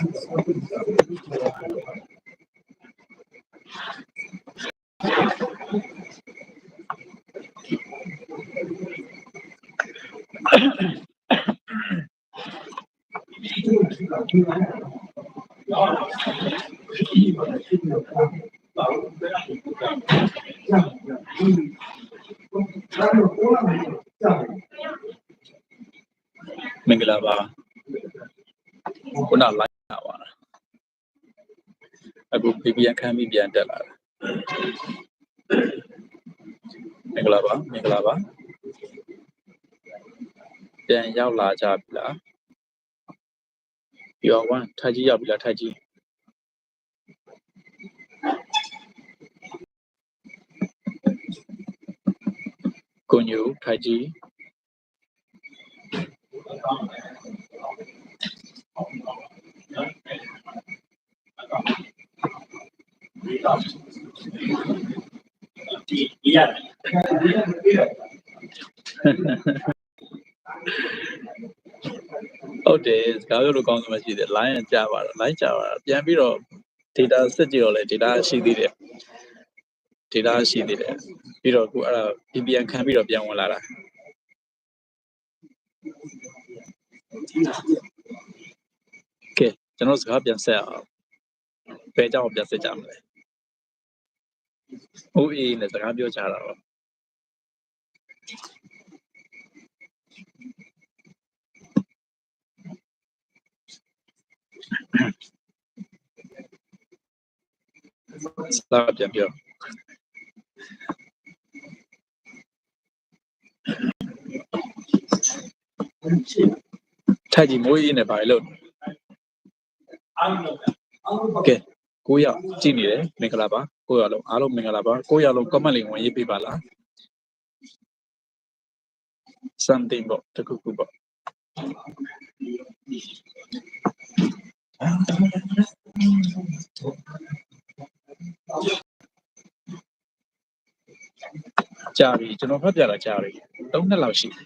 မင်္ဂလာပါခုန live လာပါလား အခု VPN ခမ်းပြီးပြန်တက်လာတာမင်္ဂလာပါမင်္ဂလာပါပြန်ရောက်လာကြပြီလားပြောဝမ်းထိုက်ကြီးရောက်ပြီလားထိုက်ကြီးကိုညူထိုက်ကြီး ဟုတ်တယ်စကားပြောလို့ကောင်းဆုံးမရှိတယ် line ကကြာပါတော့ line ကြာပါတော့ပြန်ပြီးတော့ data စစ်ကြည့်တော့လေ data ရှိသေးတယ် data ရှိသေးတယ်ပြီးတော့အခုအဲ့ဒါ VPN ခံပြီးတော့ပြန်ဝင်လာတာကဲကျွန်တော်စကားပြန်ဆက်အောင်ဘယ်ကြောင့်ပြန်ဆက်ကြမလဲ ဟုတ်အေးနဲ့စကားပြောကြတာတော့စကားပြန်ပြောထိုက်ကြီးမိုးကြီးနဲ့ပါလေလို့ကဲကိုရောက်ကြည့်နေတယ်မင်္ဂလာပါ ကိုရောက်လုံးအားလုံးမင်္ဂလာပါကိုရောက်လုံး comment လေးဝင်ရေးပေးပါလား something ပေါ့တခုခုပေါ့ကြာပြီကျွန်တော်ဖတ်ပြတာကြာပြီ3နှစ်လောက်ရှိပြီ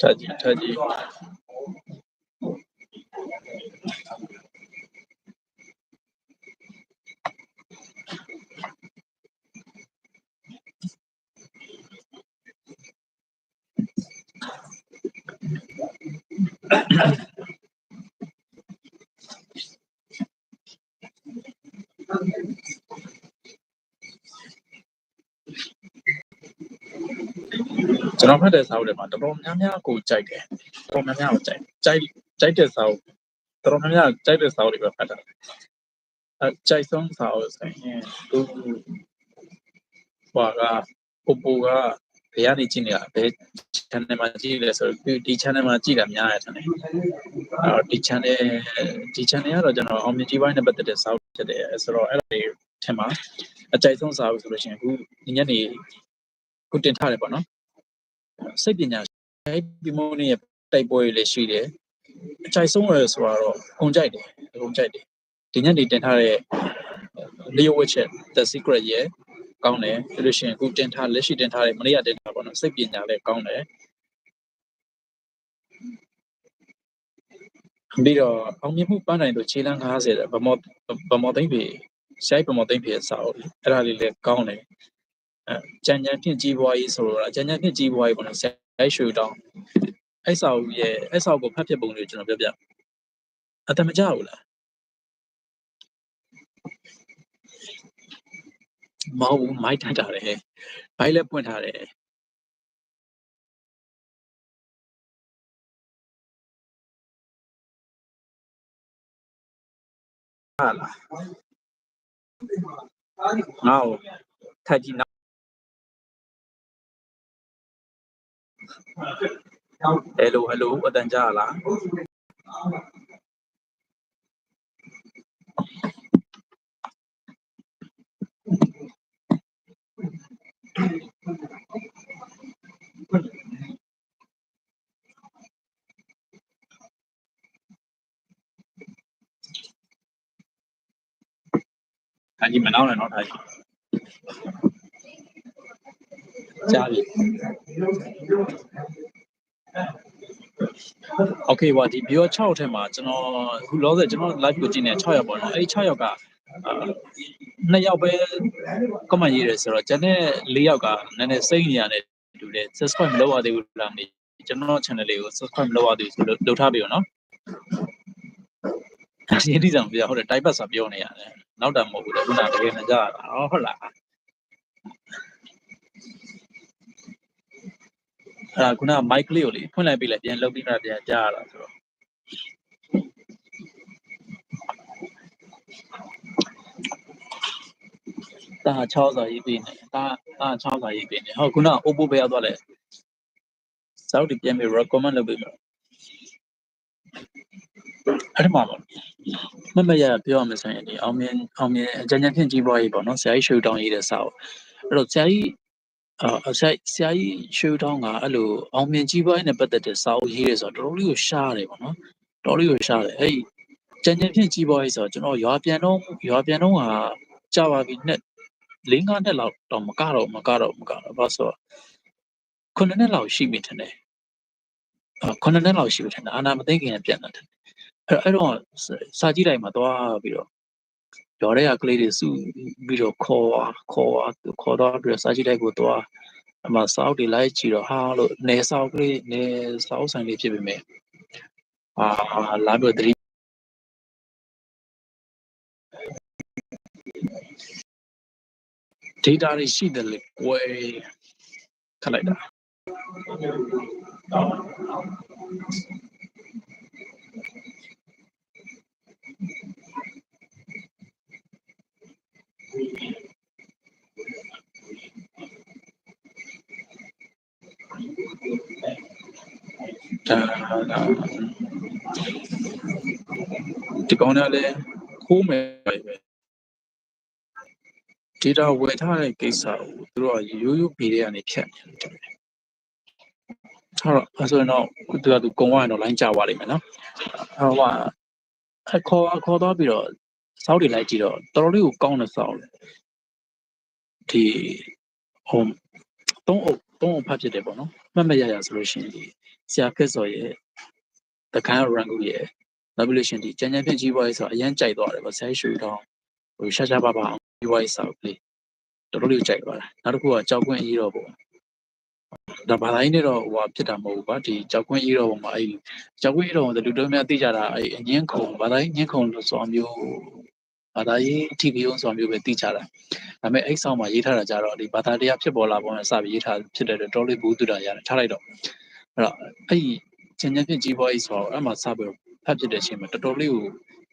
ထားကြည့်ထား ကြည့်ကျွန်တော်ဖတ်တဲ့စာအုပ်တွေမှာတော်တော်များများကိုကြိုက်တယ်တော်တော်များများကိုကြိုက်ကြိုက်ကြိုက်တဲ့စာအုပ်တော်တော်များများကြိုက်တဲ့စာအုပ်တွေပဲဖတ်တာအဲကြိုက်ဆုံးစာအုပ်ဆိုရင်သူဟွာကပိုပိုကဘယ်ကနေကြည့်နေတာဘယ် channel မှာကြည့်လဲဆိုတော့ဒီ channel မှာကြည့်တာများရတယ်တယ်အော်ဒီ channel ဒီ channel ကတော့ကျွန်တော်အောင်မြင်ကြီးပိုင်းနဲ့ပတ်သက်တဲ့စာအုပ်ဖြစ်တယ်ဆိုတော့အဲ့ဒါတွေထင်ပါအကြိုက်ဆုံးစာအုပ်ဆိုလို့ရှိရင်အခုဒီညနေခုတင်ထားတယ်ပေါ့နော် စိတ်ပညာရှိဒီမိုးနေရဲ့တိုက်ပွဲတွေလည်းရှိတယ်အကြိုက်ဆုံးရယ်ဆိုတော့အကုန်ကြိုက်တယ်အကုန်ကြိုက်တယ်ဒီညနေတင်ထားတဲ့ Leo Witcher The Secret ရဲ့ကောင်းတယ်ပြီးလို့ရှိရင်အခုတင်ထားလက်ရှိတင်ထားတဲ့မနေ့ကတင်ထားပါတော့စိတ်ပညာလည်းကောင်းတယ်ပြီးတော့အောင်မြင်မှုပန်းနိုင်လို့ခြေလမ်း90တဲ့ဗမောဗမောသိမ့်ပြီရှိုက်ဗမောသိမ့်ပြီစာအုပ်အဲ့ဒါလေးလည်းကောင်းတယ်အဲ ကြံကြံဖြင့်ကြီးပွားရေးဆိုတော့ကြံကြံဖြင့်ကြီးပွားရေးပေါ့နော်ရိုက်ရှူတောင်းအဲ့စာအုပ်ရဲ့အဲ့စာအုပ်ကိုဖတ်ဖြစ်ပုံလေးကျွန်တော်ပြောပြအတမကြဘူးလားမဟုတ်ဘူးမိုက်ထန်ထားတယ်ဘိုက်လည်းပွင့်ထားတယ်ဟာလားငါ့ကိုထပ်ကြည့် hello hello ở đằng ra là anh nhìn mày nói là nó thầy ကြားပြီ Okay ဟိုဒီ viewer 6ထဲမှာကျွန်တော်အခုလောဆယ်ကျွန်တော် live ကိုကြည့်နေ6ရောက်ပေါ့နော်အဲ့ဒီ6ရောက်က2ယောက်ပဲ comment ရေးတယ်ဆိုတော့ကျွန်တဲ့4ယောက်ကနည်းနည်းစိတ်နေရတယ်တူတယ် subscribe မလုပ်ရသေးဘူးလားမေးကျွန်တော် channel လေးကို subscribe မလုပ်ရသေးဘူးဆိုလို့လုပ်ထားပြီပေါ့နော်အရင်ဒီဆောင်ပြဟုတ်တယ် type ပတ်စာပြောနေရတယ်နောက်တာမဟုတ်ဘူးလေခုနတကယ်မကြရတာဟုတ်လား အဲ့ဒါခုနက mic လေးကိုလေဖွင့်လိုက်ပြီလေပြန်လုတ်ပြီးမှပြန်ကြားရတာဆိုတော့တာ6စာရေးပေးနေတာတာ6စာရေးပေးနေဟုတ်ခုနက Oppo ပဲရောက်သွားလဲစောက်တီပြန်ပြီး recommend လုပ်ပေးမယ်အဲ့ဒီမှာပေါ့မမရပြောရမယ်ဆိုရင်ဒီအောင်မြင်အောင်မြင်အကြံဉာဏ်ဖြင့်ကြီးပွားရေးပေါ့နော်ဆရာကြီးရွှေတောင်းရေးတဲ့စာပေါ့အဲ့တော့ဆရာကြီး အာဆရာဆရာကြီးရွှေတောင်းကအဲ့လိုအောင်မြင်ကြီးပွားရေးနဲ့ပတ်သက်တဲ့စာအုပ်ရေးရဲဆိုတော့တော်တော်လေးကိုရှားတယ်ပေါ့နော်တော်တော်လေးကိုရှားတယ်အဲ့ဒီကြံဉာဏ်ဖြင့်ကြီးပွားရေးဆိုတော့ကျွန်တော်ရွာပြန်တော့ရွာပြန်တော့ဟာကြာပါပြီနှစ်၄၅နှစ်လောက်တော့မကတော့မကတော့မကတော့ဘာဆိုတော့ခုနှစ်နှစ်လောက်ရှိပြီထင်တယ်အာခုနှစ်နှစ်လောက်ရှိပြီထင်တယ်အာနာမသိခင်ပြန်လာတယ်အဲ့အဲ့တော့စာကြည့်လိုက်မှာသွားပြီးတော့ ရော်တဲ့ကကလေးတွေစုပြီးတော့ခေါ်သွားခေါ်သွားခေါ်သွားပြီးတော့စာကြည့်လိုက်ကိုသွားအမစောက်တွေလိုက်ကြည့်တော့ဟာလို့နေစောက်ကလေးနေစောက်ဆိုင်လေးဖြစ်ပေမဲ့အာလာပြီးတော့တတိ data တွေရှိတယ်လေဝယ်ခလိုက်တာ ဒါဒါဒီကောင်ကလည်းခိုးမယ်ပဲ data ဝယ်ထားတဲ့ကိစ္စကိုသူတို့ကရိုးရိုးပြည်တွေကနေဖြတ်နေတယ်ဟုတ်တော့အဲဆိုရင်တော့သူကသူကုံဝိုင်းတော့ line ကျသွားလိမ့်မယ်နော်ဟိုကအခေါ်အခေါ်သွားပြီးတော့ စောက်တွေလိုက်ကြည့်တော့တော်တော်လေးကိုကောင်းတဲ့စောက်ဒီဟိုသုံးအုပ်သုံးအုပ်ဖတ်ဖြစ်တယ်ပေါ့နော်မှတ်မရရဆိုလို့ရှိရင်ဒီဆရာခက်စော်ရဲ့တခန်းရန်ကူရဲ့နောက်ပြီးလို့ရှိရင်ဒီကြံကြံဖြစ်ကြီးပွားရေးဆိုအရန်ကြိုက်သွားတယ်ပေါ့ဆရာရွှေတောင်းဟိုရှာရှာပါပါကြီးပွားရေးစောက်ကလေးတော်တော်လေးကိုကြိုက်သွားတာနောက်တစ်ခုကကြောက်ခွင့်အရေးတော့ပေါ့ဒါဘာသာရေးနဲ့တော့ဟိုဟာဖြစ်တာမဟုတ်ဘူးကွာဒီကြောက်ခွင့်အရေးတော့ပုံမှာအဲ့ကြောက်ခွင့်အရေးတော့လူတော်များသိကြတာအဲ့အငင်းခုံဘာသာရေးငင်းခုံလို့ဆိုမျိုး ဘာသာရေး TVO ဆိုမျိုးပဲသိကြတာဒါပေမဲ့အဲ့ဆောင်မှာရေးထားတာကြတော့ဒီဘာသာတရားဖြစ်ပေါ်လာပုံနဲ့စပြီးရေးထားဖြစ်တဲ့တော်လေးဘူးတူတာရတယ်ထားလိုက်တော့အဲ့တော့အဲ့ကျန်ကျန်ဖြစ်ကြီးပွားရေးဆိုတော့အဲ့မှာစပြီးဖတ်ဖြစ်တဲ့အချိန်မှာတော်တော်လေးကို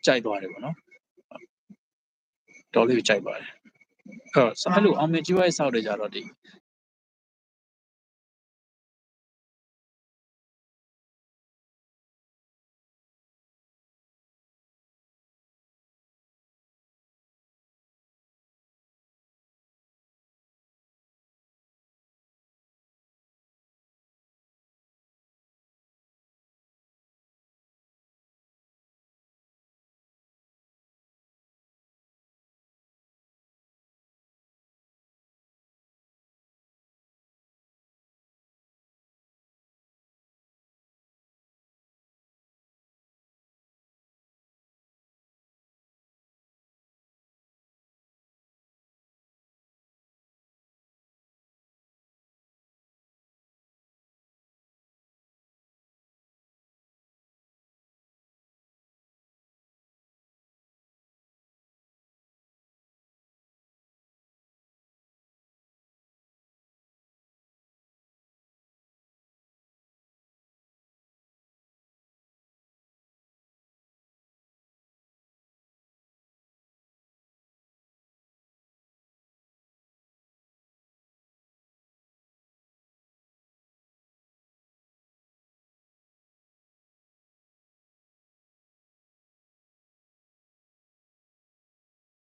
ကြိုက်သွားတယ်ပေါ့နော်တော်လေးကိုကြိုက်ပါတယ်အဲ့တော့အဲ့လိုအောင်မြင်ကြီးပွားရေးစောက်တွေကြတော့ဒီ